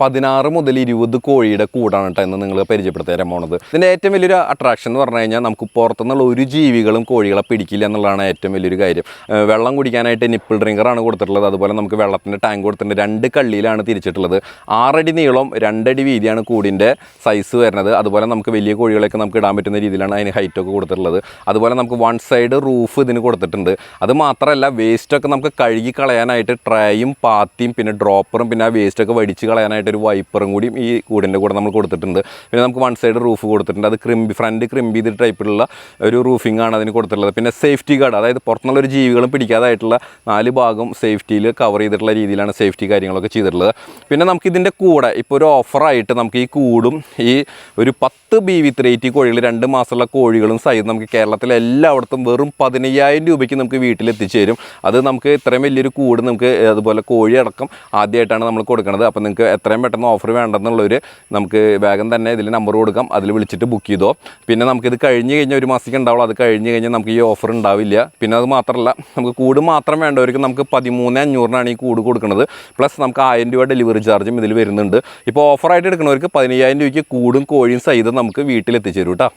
പതിനാറ് മുതൽ ഇരുപത് കോഴിയുടെ കൂടാണ് കേട്ടോ എന്ന് നിങ്ങൾ പരിചയപ്പെടുത്തി തരാൻ പോണത്. ഇതിന്റെ ഏറ്റവും വലിയൊരു അട്രാക്ഷൻ എന്ന് പറഞ്ഞു കഴിഞ്ഞാൽ നമുക്ക് പുറത്തുനിന്നുള്ള ഒരു ജീവികളും കോഴികളെ പിടിക്കില്ല എന്നുള്ളതാണ് ഏറ്റവും വലിയൊരു കാര്യം. വെള്ളം കുടിക്കാനായിട്ട് നിപ്പിൾ ഡ്രിങ്കറാണ് കൊടുത്തിട്ടുള്ളത്. അതുപോലെ നമുക്ക് വെള്ളത്തിന്റെ ടാങ്ക് കൊടുത്തിട്ടുണ്ട്. രണ്ട് കള്ളിയിലാണ് തിരിച്ചിട്ടുള്ളത്. ആറടി നീളം രണ്ടടി വീതിയാണ് കൂടിന്റെ സൈസ് വരുന്നത്. അതുപോലെ നമുക്ക് വലിയ കോഴികളൊക്കെ നമുക്ക് ഇടാൻ പറ്റുന്ന രീതിയിലാണ് അതിന് ഹൈറ്റൊക്കെ കൊടുത്തിട്ടുള്ളത്. അതുപോലെ നമുക്ക് വൺ സൈഡ് റൂഫ് ഇതിന് കൊടുത്തിട്ടുണ്ട്. അത് മാത്രമല്ല വേസ്റ്റൊക്കെ നമുക്ക് കഴുകി കളയാനായിട്ട് ട്രേയും പാത്തിയും പിന്നെ ഡ്രോപ്പറും പിന്നെ ആ വേസ്റ്റൊക്കെ വടിച്ച് കളയാനായിട്ട് ഒരു വൈപ്പറും കൂടിയും ഈ കൂടിന്റെ കൂടെ നമ്മൾ കൊടുത്തിട്ടുണ്ട്. പിന്നെ നമുക്ക് വൺ സൈഡ് റൂഫ് കൊടുത്തിട്ടുണ്ട്. അത് ക്രിമ്പി ഫ്രണ്ട് ക്രിമ്പി ചെയ്ത ടൈപ്പിലുള്ള ഒരു റൂഫിംഗ് ആണ് അതിന് കൊടുത്തിട്ടുള്ളത്. പിന്നെ സേഫ്റ്റി ഗാർഡ് അതായത് പുറത്തുള്ള ഒരു ജീവികളും പിടിക്കാതായിട്ടുള്ള നാല് ഭാഗം സേഫ്റ്റിയിൽ കവർ ചെയ്തിട്ടുള്ള രീതിയിലാണ് സേഫ്റ്റി കാര്യങ്ങളൊക്കെ ചെയ്തിട്ടുള്ളത്. പിന്നെ നമുക്ക് ഇതിന്റെ കൂടെ ഇപ്പോൾ ഒരു ഓഫറായിട്ട് നമുക്ക് ഈ കൂടും ഈ ഒരു പത്ത് ബി വി ത്രേറ്റി കോഴികൾ രണ്ട് മാസമുള്ള കോഴികളും സൈസ് നമുക്ക് കേരളത്തിലെ എല്ലായിടത്തും വെറും പതിനയ്യായിരം രൂപയ്ക്ക് നമുക്ക് വീട്ടിലെത്തിച്ചേരും അത് നമുക്ക് ഇത്രയും വലിയൊരു കൂട് നമുക്ക് അതുപോലെ കോഴി അടക്കം ആദ്യമായിട്ടാണ് നമ്മൾ കൊടുക്കുന്നത്. അപ്പോൾ നിങ്ങൾക്ക് എത്രയും പെട്ടെന്ന് ഓഫർ വേണ്ടെന്നുള്ളവർ നമുക്ക് വേഗം തന്നെ ഇതിൽ നമ്പർ കൊടുക്കാം. അതിൽ വിളിച്ചിട്ട് ബുക്ക് ചെയ്തോ. പിന്നെ നമുക്കിത് കഴിഞ്ഞ് കഴിഞ്ഞാൽ ഒരു മാസത്തേക്ക് ഉണ്ടാവുള്ളൂ. അത് കഴിഞ്ഞ് കഴിഞ്ഞാൽ നമുക്ക് ഈ ഓഫർ ഉണ്ടാവില്ല. പിന്നെ അത് മാത്രമല്ല നമുക്ക് കൂട് മാത്രം വേണ്ടവർക്ക് നമുക്ക് പതിമൂന്ന് അഞ്ഞൂറിനാണ് ഈ കൂട് കൊടുക്കുന്നത് പ്ലസ് നമുക്ക് ആയിരം രൂപ ഡെലിവറി ചാർജും ഇതിൽ വരുന്നുണ്ട്. ഇപ്പോൾ ഓഫറായിട്ട് എടുക്കുന്നവർക്ക് പതിനയ്യായിരം രൂപയ്ക്ക് കൂടും കോഴിയും സഹിതം നമുക്ക് വീട്ടിലെത്തിച്ചേരും കേട്ടോ